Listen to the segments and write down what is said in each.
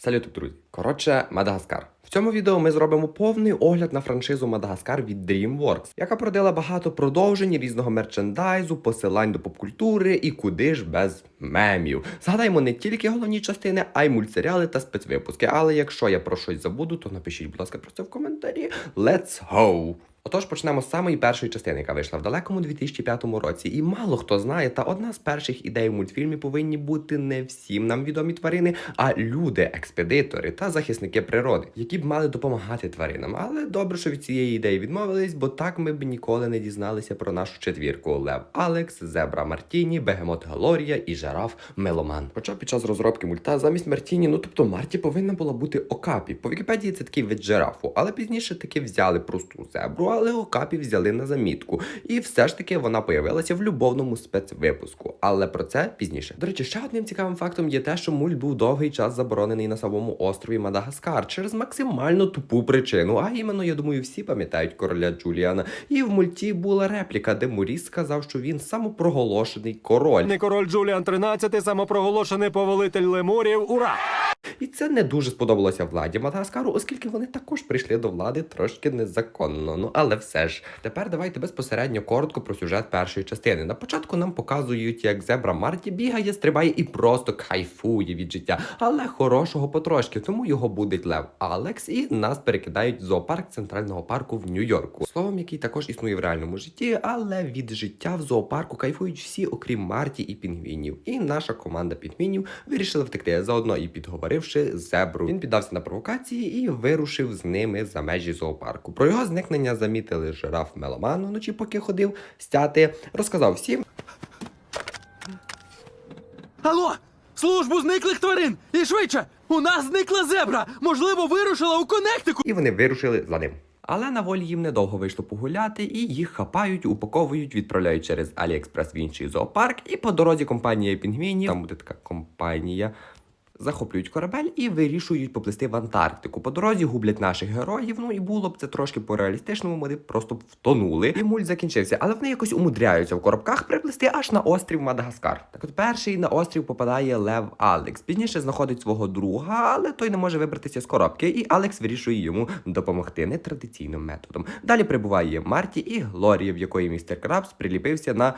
Салют, друзі! Коротше, Мадагаскар. В цьому відео ми зробимо повний огляд на франшизу Мадагаскар від DreamWorks, яка продала багато продовжень різного мерчендайзу, посилань до попкультури і куди ж без мемів. Згадаємо не тільки головні частини, а й мультсеріали та спецвипуски. Але якщо я про щось забуду, то напишіть, будь ласка, про це в коментарі. Let's go! Отож, почнемо з самої першої частини, яка вийшла в далекому 2005 році. І мало хто знає, та одна з перших ідей в мультфільмі повинні бути не всім нам відомі тварини, а люди, експедитори та захисники природи, які б мали допомагати тваринам. Але добре, що від цієї ідеї відмовились, бо так ми б ніколи не дізналися про нашу четвірку: Лев Алекс, Зебра Мартіні, Бегемот Галорія і Жираф Меломан. Хоча під час розробки мульта замість Мартіні, ну тобто Марті повинна була бути Окапі. По Вікіпедії це такий вид жирафу, але пізніше таки взяли просту зебру, але Окапі взяли на замітку. І все ж таки вона появилася в любовному спецвипуску. Але про це пізніше. До речі, ще одним цікавим фактом є те, що мульт був довгий час заборонений на самому острові Мадагаскар через максимально тупу причину. А іменно, я думаю, всі пам'ятають короля Джуліана. І в мульті була репліка, де Моріс сказав, що він самопроголошений король. Не король Джуліан 13, самопроголошений повелитель лемурів. Ура! І це не дуже сподобалося владі Мадагаскару, оскільки вони також прийшли до влади трошки незаконно. Ну але все ж. Тепер давайте безпосередньо коротко про сюжет першої частини. На початку нам показують, як зебра Марті бігає, стрибає і просто кайфує від життя, але хорошого потрошки. Тому його будить Лев Алекс, і нас перекидають в зоопарк центрального парку в Нью-Йорку. Словом, який також існує в реальному житті, але від життя в зоопарку кайфують всі, окрім Марті і пінгвінів. І наша команда пінгвінів вирішила втекти заодно і підговоривши зебру. Він піддався на провокації і вирушив з ними за межі зоопарку. Про його зникнення замітили жираф Меломан вночі, поки ходив стяти. Розказав всім, Алло! Службу зниклих тварин! І швидше! У нас зникла зебра! Можливо, вирушила у Коннектику! і вони вирушили за ним. Але на волі їм недовго вийшло погуляти, і їх хапають, упаковують, відправляють через Аліекспрес в інший зоопарк. І по дорозі компанія пінгвінів, там буде така компанія. Захоплюють корабель і вирішують поплисти в Антарктику. По дорозі гублять наших героїв. Ну і було б це трошки по реалістичному. Вони просто б втонули. І мульт закінчився, але вони якось умудряються в коробках приплисти аж на острів Мадагаскар. Так от перший на острів попадає Лев Алекс. Пізніше знаходить свого друга, але той не може вибратися з коробки, і Алекс вирішує йому допомогти нетрадиційним методом. Далі прибуває Марті і Глорія, в якої містер Крабс приліпився на.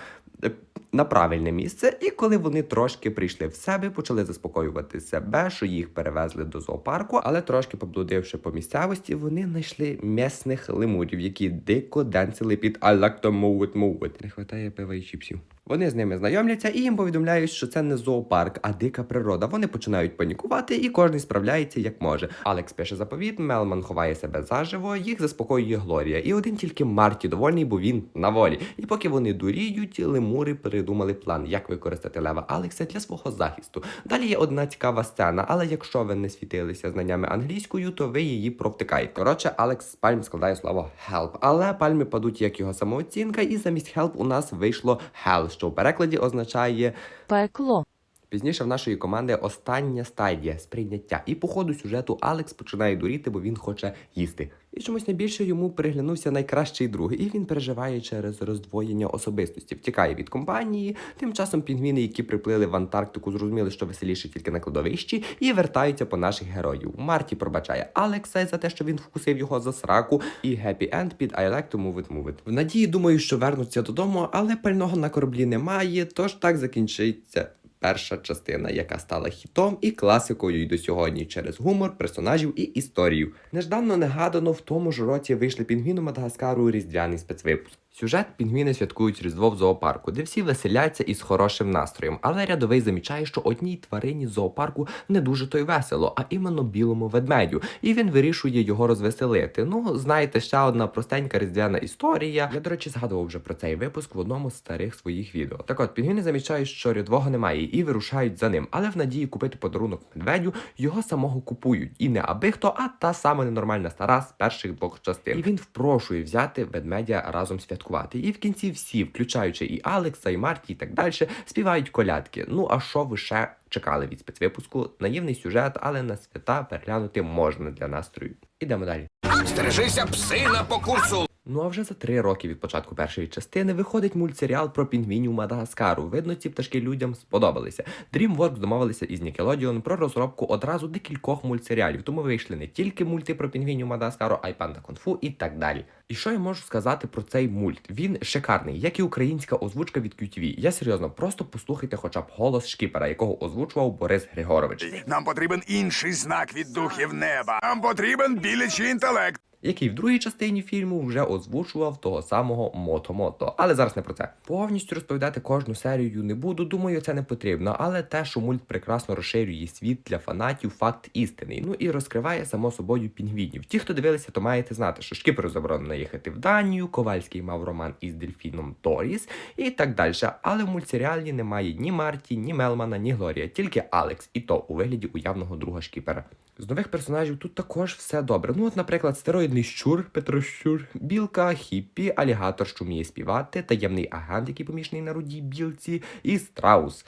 На правильне місце, і коли вони трошки прийшли в себе, почали заспокоювати себе, що їх перевезли до зоопарку, але трошки поблудивши по місцевості, вони знайшли м'ясних лемурів, які дико денцили під I like to move it, move it. Не вистачає пива і чіпсів. Вони з ними знайомляться і їм повідомляють, що це не зоопарк, а дика природа. Вони починають панікувати, і кожен справляється як може. Алекс пише заповіт, Мелман ховає себе заживо, їх заспокоює Глорія. І один тільки Марті довольний, бо він на волі. І поки вони дуріють, лемури придумали план, як використати лева Алекса для свого захисту. Далі є одна цікава сцена, але якщо ви не світилися знаннями англійською, то ви її провтикаєте. Коротше, Алекс з пальм складає слово help, але пальми падуть як його самооцінка, і замість help у нас вийшло hell, що в перекладі означає Пекло. Пізніше в нашої команди остання стадія сприйняття. І по ходу сюжету Алекс починає дуріти, бо він хоче їсти. І чомусь найбільше йому приглянувся найкращий друг, і він переживає через роздвоєння особистості, втікає від компанії. Тим часом пінгвіни, які приплили в Антарктику, зрозуміли, що веселіше тільки на кладовищі, і вертаються по наших героїв. Марті пробачає Алекса за те, що він вкусив його за сраку, і Happy End під I like to move it, move it. В надії думаю, що вернуться додому, але пального на кораблі немає, тож так закінчиться перша частина, яка стала хітом і класикою й до сьогодні через гумор, персонажів і історію. Нежданно негадано в тому ж році вийшли пінгвіну Мадагаскару різдвяний спецвипуск. Сюжет пінгвіни святкують Різдво в зоопарку, де всі веселяться із хорошим настроєм. Але рядовий замічає, що одній тварині з зоопарку не дуже то й весело, а іменно білому ведмедю. І він вирішує його розвеселити. Ну, знаєте, ще одна простенька різдвяна історія. Я, до речі, згадував вже про цей випуск в одному з старих своїх відео. Так от, пінгвіни замічають, що рядового немає, і вирушають за ним. Але в надії купити подарунок медведю його самого купують. І не аби хто, а та сама ненормальна стара з перших двох частин. І він впрошує взяти ведмедя разом святкувати. І в кінці всі, включаючи і Алекса, і Марті, і так далі, співають колядки. Ну а що ви ще чекали від спецвипуску? Наївний сюжет, але на свята переглянути можна для настрою. Ідемо далі. Стережися псина по курсу. Ну а вже за три роки від початку першої частини виходить мультсеріал про пінгвінів Мадагаскару. Видно, ці пташки людям сподобалися. DreamWorks домовилися із Nickelodeon про розробку одразу декількох мультсеріалів, тому вийшли не тільки мульти про пінгвінів Мадагаскару, а й панда Кунг-фу і так далі. І що я можу сказати про цей мульт? Він шикарний, як і українська озвучка від QTV. Я серйозно, просто послухайте хоча б голос шкіпера, якого озвучував Борис Григорович. Нам потрібен інший знак від духів неба. Нам потрібен білячий інтелект. який в другій частині фільму вже озвучував того самого Мото-Мото. Але зараз не про це. Повністю розповідати кожну серію не буду. Думаю, це не потрібно. Але те, що мульт прекрасно розширює світ для фанатів, факт істинний. Ну і розкриває само собою пінгвінів. Ті, хто дивилися, то маєте знати, що шкіперу заборонено їхати в Данію. Ковальський мав роман із дельфіном Торіс і так далі. Але в мультсеріалі немає ні Марті, ні Мелмана, ні Глорія, тільки Алекс, і то у вигляді уявного друга шкіпера. З нових персонажів тут також все добре. Ну, от, наприклад, стероїдний щур, Петро Щур, білка, хіппі, алігатор, що вміє співати, таємний агент, який помішаний на рудій білці, і страус.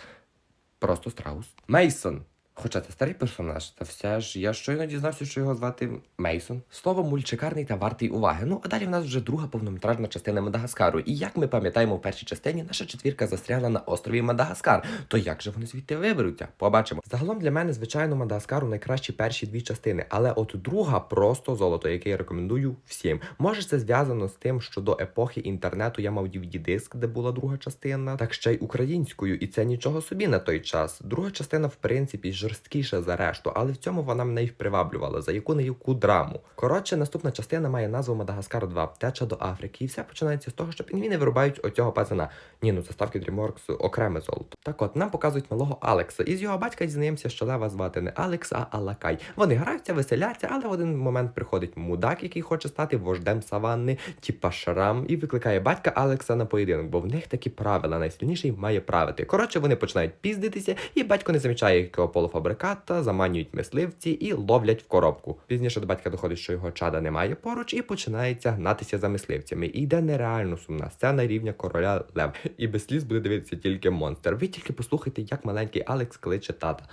Просто страус. Мейсон. Хоча це старий персонаж, та все ж я щойно дізнався, що його звати Мейсон. Слово мульт шикарний та вартий уваги. Ну а далі в нас вже друга повнометражна частина Мадагаскару. І як ми пам'ятаємо в першій частині, наша четвірка застрягла на острові Мадагаскар. То як же вони звідти виберуться? Побачимо. Загалом для мене, звичайно, Мадагаскару найкращі перші дві частини, але от друга просто золото, яке я рекомендую всім. Може, це зв'язано з тим, що до епохи інтернету я мав DVD-диск, де була друга частина, так ще й українською, і це нічого собі на той час. Друга частина, в принципі, жорсткіша за решту, але в цьому вона мене й приваблювала, за яку не яку драму. Коротше, наступна частина має назву Мадагаскар 2 втеча до Африки, і все починається з того, що пінгвіни вирубають оцього пацана. Ні, ну це ставки DreamWorks окреме золото. Так от нам показують малого Алекса. Із його батька дізнаємося, що лева звати не Алекс, а Алакай. Вони граються, веселяться, але в один момент приходить мудак, який хоче стати вождем саванни, типа Шрам, і викликає батька Алекса на поєдинок, бо в них такі правила. Найсильніший має правити. Коротше, вони починають піздитися, і батько не замічає якого полуфабриката, заманюють мисливці і ловлять в коробку. Пізніше до батька доходить, що його чада немає поруч, і починається гнатися за мисливцями. І йде нереально сумна сцена рівня короля Лев. І без сліз буде дивитися тільки монстр. Ви тільки послухайте, як маленький Алекс кличе тата.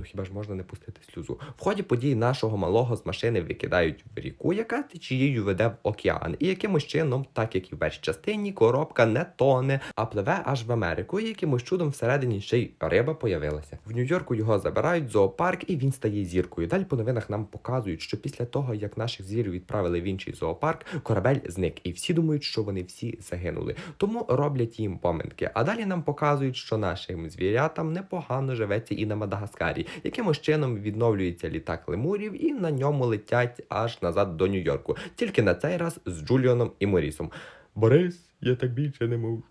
Ну хіба ж можна не пустити сльозу? В ході подій нашого малого з машини викидають в ріку, яка течією веде в океан. І якимось чином, так як і в першій частині, коробка не тоне, а пливе аж в Америку. І якимось чудом всередині ще й риба появилася. В Нью-Йорку його забирають в зоопарк, і він стає зіркою. Далі по новинах нам показують, що після того, як наших звірів відправили в інший зоопарк, корабель зник, і всі думають, що вони всі загинули. Тому роблять їм поминки. А далі нам показують, що нашим звірятам непогано живеться і на Мадагаскарі. Якимось чином відновлюється літак лемурів, і на ньому летять аж назад до Нью-Йорку. Тільки на цей раз з Джуліоном і Морісом. Борис, я так більше не можу.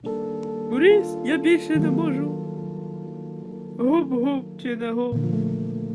Борис, я більше не можу. Гоп-гоп чи не гоп.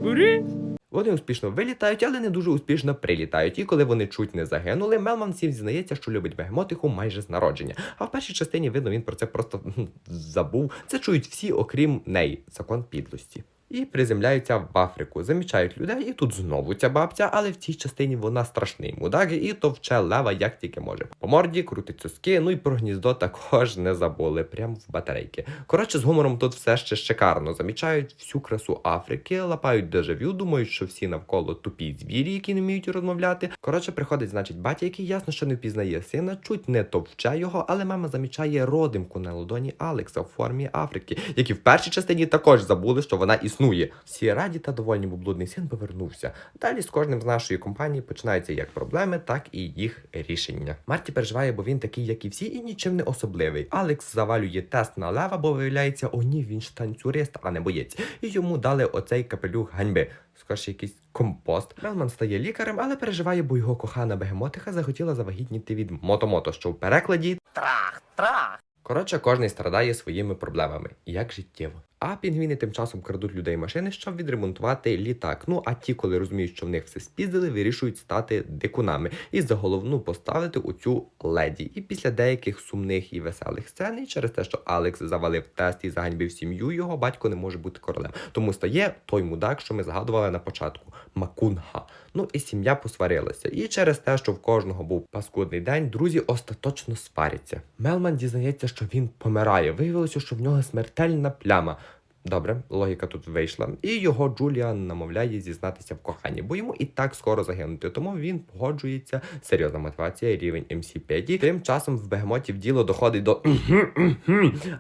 Борис. Вони успішно вилітають, але не дуже успішно прилітають. І коли вони чуть не загинули, Мелман всім зізнається, що любить бегемотиху майже з народження. А в першій частині видно, він про це просто забув. Це чують всі, окрім неї. Закон підлості. І приземляються в Африку, замічають людей, і тут знову ця бабця, але в цій частині вона страшний мудак і товче лева як тільки може. По морді крутить соски, ну і про гніздо також не забули, прям в батарейки. Коротше, з гумором тут все ще шикарно. Замічають всю красу Африки, лапають дежавю, думають, що всі навколо тупі звірі, які не вміють розмовляти. Коротше, приходить, значить, батя, який ясно, що не впізнає сина, чуть не товче його, але мама замічає родимку на ладоні Алекса в формі Африки, які в першій частині також забули, що вона існує. Всі раді та довольні, бо блудний син повернувся. Далі з кожним з нашої компанії починаються як проблеми, так і їх рішення. Марті переживає, бо він такий, як і всі, і нічим не особливий. Алекс завалює тест на лева, бо виявляється, о ні, він ж танцюрист, а не боєць. І йому дали оцей капелюх ганьби. Скоріше якийсь компост. Мелман стає лікарем, але переживає, бо його кохана бегемотиха захотіла завагітніти від мотомото, що в перекладі Трах, трах. Коротше, кожний страдає своїми проблемами, як життєво. А пінгвіни тим часом крадуть людей машини, щоб відремонтувати літак. Ну а ті, коли розуміють, що в них все спіздили, вирішують стати дикунами і за головну поставити у цю леді. І після деяких сумних і веселих сцен, і через те, що Алекс завалив тест і заганьбив сім'ю, його батько не може бути королем. Тому стає той мудак, що ми згадували на початку Макунга. Ну і сім'я посварилася. І через те, що в кожного був паскудний день, друзі остаточно сваряться. Мелман дізнається, що він помирає. Виявилося, що в нього смертельна пляма. Добре, логіка тут вийшла. І його Джуліан намовляє зізнатися в коханні, бо йому і так скоро загинути. Тому він погоджується. Серйозна мотивація, рівень MC 5. Тим часом в бегемотів діло доходить до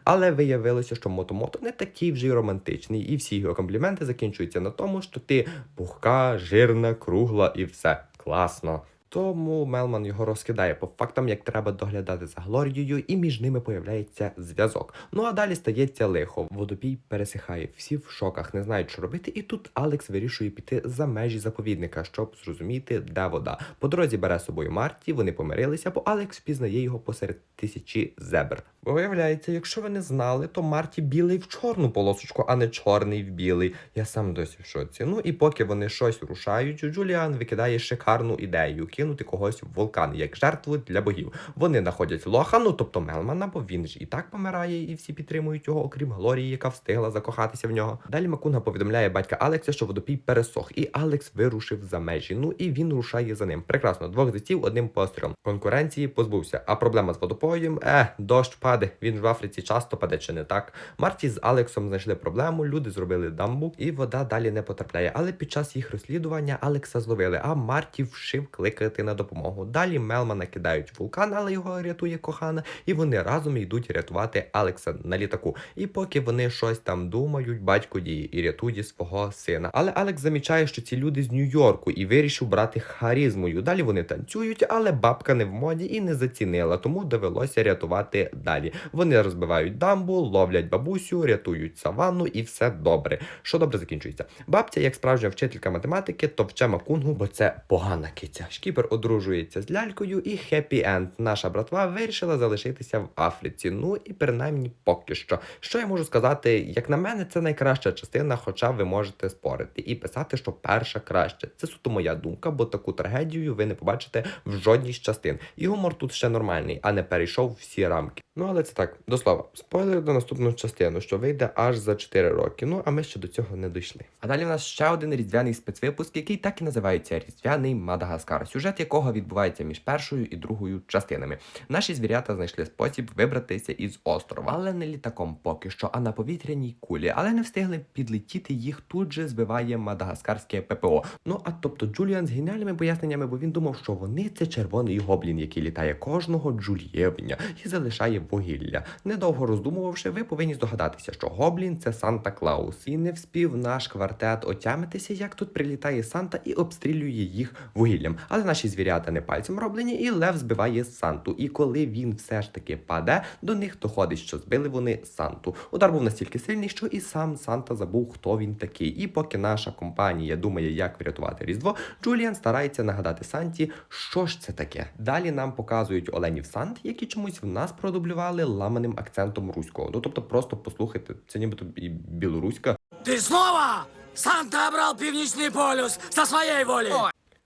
але виявилося, що мотомото не такий вже й романтичний, і всі його компліменти закінчуються на тому, що ти пухка, жирна, кругла і все класно. Тому Мелман його розкидає по фактам, як треба доглядати за Глорією, і між ними появляється зв'язок. Ну а далі стається лихо. Водопій пересихає, всі в шоках, не знають, що робити. І тут Алекс вирішує піти за межі заповідника, щоб зрозуміти, де вода. По дорозі бере з собою Марті, вони помирилися, бо Алекс впізнає його посеред тисячі зебр. Виявляється, якщо ви не знали, то Марті білий в чорну полосочку, а не чорний в білий. Я сам досі в шоці. Ну і поки вони щось рушають, Джуліан викидає шикарну ідею кинути когось в вулкан як жертву для богів. Вони знаходять лоха, ну тобто Мелмана, бо він ж і так помирає, і всі підтримують його, окрім Глорії, яка встигла закохатися в нього. Далі Макунга повідомляє батька Алекса, що водопій пересох, і Алекс вирушив за межі. Ну і він рушає за ним. Прекрасно, двох зайців одним пострілом. Конкуренції позбувся. А проблема з водопоєм? Е, дощ паде. Він в Африці часто паде, чи не так? Марті з Алексом знайшли проблему. Люди зробили дамбу, і вода далі не потрапляє. Але під час їх розслідування Алекса зловили, а Марті вшив кликати на допомогу. Далі Мелмана кидають вулкан, але його рятує кохана, і вони разом йдуть рятувати Алекса на літаку. І поки вони щось там думають, батько діє і рятує свого сина. Але Алекс замічає, що ці люди з Нью-Йорку і вирішив брати харизмою. Далі вони танцюють, але бабка не в моді і не зацінила, тому довелося рятувати далі. Вони розбивають дамбу, ловлять бабусю, рятують саванну, і все добре. Що добре закінчується. Бабця, як справжня вчителька математики, то вче макунгу, бо це погана киця. Шкіпер одружується з лялькою, і хеппі енд. Наша братва вирішила залишитися в Африці. Ну і принаймні поки що. Що я можу сказати? Як на мене, це найкраща частина, хоча ви можете спорити і писати, що перша краще. Це суто моя думка, бо таку трагедію ви не побачите в жодній з частин. І гумор тут ще нормальний, а не перейшов всі рамки. Ну але це так, до слова, спойлер до наступну частину, що вийде аж за 4 роки. Ну а ми ще до цього не дійшли. А далі в нас ще один різдвяний спецвипуск, який так і називається Різдвяний Мадагаскар, сюжет якого відбувається між першою і другою частинами. Наші звірята знайшли спосіб вибратися із острова, але не літаком поки що, а на повітряній кулі. Але не встигли підлетіти їх. Тут же збиває мадагаскарське ППО. Ну а тобто Джуліан з геніальними поясненнями, бо він думав, що вони це червоний гоблін, який літає кожного джульєвня і залишає вугілля. Недовго роздумувавши, ви повинні здогадатися, що гоблін це Санта Клаус. І не вспів наш квартет отямитися, як тут прилітає Санта і обстрілює їх вугіллям. Але наші звірята не пальцем роблені, і лев збиває Санту. І коли він все ж таки паде, до них доходить, що збили вони Санту. Удар був настільки сильний, що і сам Санта забув, хто він такий. І поки наша компанія думає, як врятувати Різдво, Джуліан старається нагадати Санті, що ж це таке. Далі нам показують Оленів Сант, які чомусь в нас продублювали ламаним акцентом руського. Ну тобто, просто послухайте, це нібито і білоруська. Ты снова? Санта обрал Північний полюс со своей волі.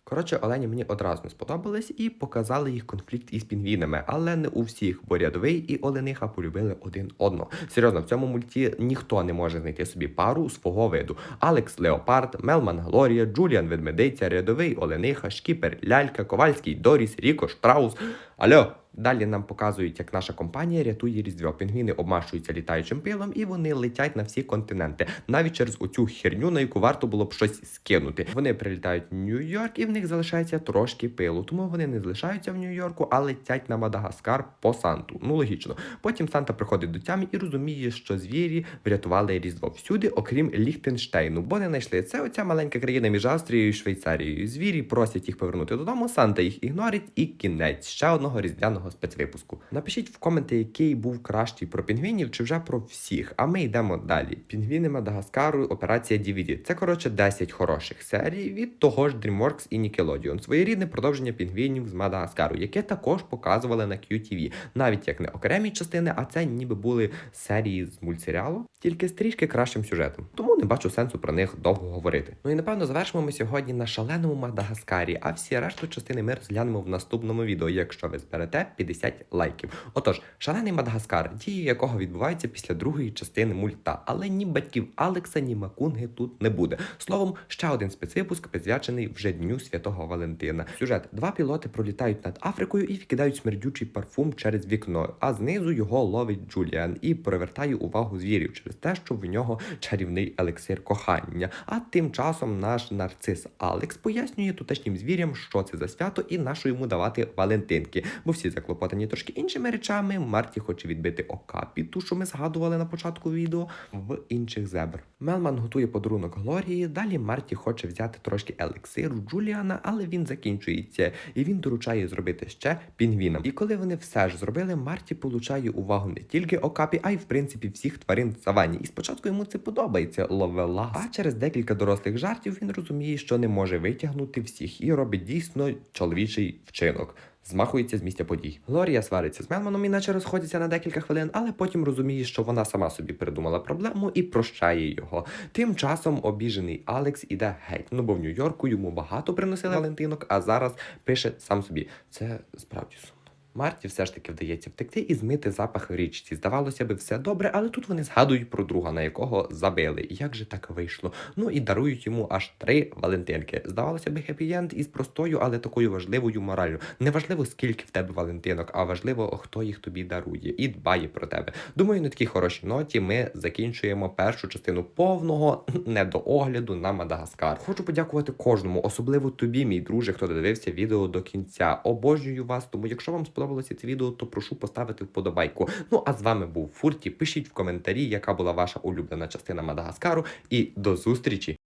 Коротше, Олені мені одразу сподобались і показали їх конфлікт із пінгвінами, але не у всіх, бо рядовий і Олениха полюбили один одного. Серйозно, в цьому мульті ніхто не може знайти собі пару свого виду. Алекс Леопард, Мелман Глорія, Джуліан Ведмедиця, рядовий Олениха, Шкіпер, Лялька, Ковальський, Доріс, Ріко, Штраус. Альо! Далі нам показують, як наша компанія рятує різдво. Пінгвіни обмашуються літаючим пилом, і вони летять на всі континенти, навіть через оцю херню, на яку варто було б щось скинути. Вони прилітають в Нью-Йорк, і в них залишається трошки пилу. Тому вони не залишаються в Нью-Йорку, а летять на Мадагаскар по Санту. Ну логічно. Потім Санта приходить до тями і розуміє, що звірі врятували різдво всюди, окрім Ліхтенштейну, бо не знайшли. Це оця маленька країна між Австрією і Швейцарією. Звірі просять їх повернути додому. Санта їх ігнорить, і кінець ще одного різдвяного спецвипуску. Напишіть в коменти, який був кращий про пінгвінів чи вже про всіх. А ми йдемо далі. Пінгвіни Мадагаскару, операція DVD. Це коротше 10 хороших серій від того ж DreamWorks і Nickelodeon. Своєрідне продовження пінгвінів з Мадагаскару, яке також показували на QTV. Навіть як не окремі частини, а це ніби були серії з мультсеріалу, тільки з трішки кращим сюжетом. Тому не бачу сенсу про них довго говорити. Ну і напевно завершимо ми сьогодні на шаленому Мадагаскарі, а всі решту частини ми розглянемо в наступному відео. Якщо ви ви зберете 50 лайків. Отож, шалений Мадагаскар, дії якого відбуваються після другої частини мульта, але ні батьків Алекса, ні Макунги тут не буде. Словом, ще один спецвипуск присвячений вже дню святого Валентина. Сюжет: два пілоти пролітають над Африкою і викидають смердючий парфум через вікно, а знизу його ловить Джуліан і привертає увагу звірів через те, що в нього чарівний елексир кохання. А тим часом наш нарцис Алекс пояснює тутешнім звірям, що це за свято і на що йому давати Валентинки. Бо всі заклопотані трошки іншими речами. Марті хоче відбити окапі, ту, що ми згадували на початку відео, в інших зебр. Мелман готує подарунок Глорії. Далі Марті хоче взяти трошки елексиру Джуліана, але він закінчується, і він доручає зробити ще пінгвінам. І коли вони все ж зробили, Марті получає увагу не тільки окапі, а й в принципі всіх тварин в савані. І спочатку йому це подобається ловелас. А через декілька дорослих жартів він розуміє, що не може витягнути всіх і робить дійсно чоловічий вчинок. Змахується з місця подій. Глорія свариться з Мелманом, іначе розходяться на декілька хвилин, але потім розуміє, що вона сама собі придумала проблему і прощає його. Тим часом обіжений Алекс іде геть. Ну бо в Нью-Йорку йому багато приносили Валентинок, а зараз пише сам собі. Це справді сумно. Марті все ж таки вдається втекти і змити запах в річці. Здавалося би, все добре, але тут вони згадують про друга, на якого забили. Як же так вийшло? Ну і дарують йому аж три Валентинки. Здавалося би, хеппі-енд із простою, але такою важливою мораллю. Не важливо, скільки в тебе Валентинок, а важливо, хто їх тобі дарує і дбає про тебе. Думаю, на такій хорошій ноті ми закінчуємо першу частину повного недоогляду на Мадагаскар. Хочу подякувати кожному, особливо тобі, мій друже, хто додивився відео до кінця. Обожнюю вас. Тому, якщо вам сподобалося це відео, то прошу поставити вподобайку. Ну а з вами був Фурті. Пишіть в коментарі, яка була ваша улюблена частина Мадагаскару. І до зустрічі!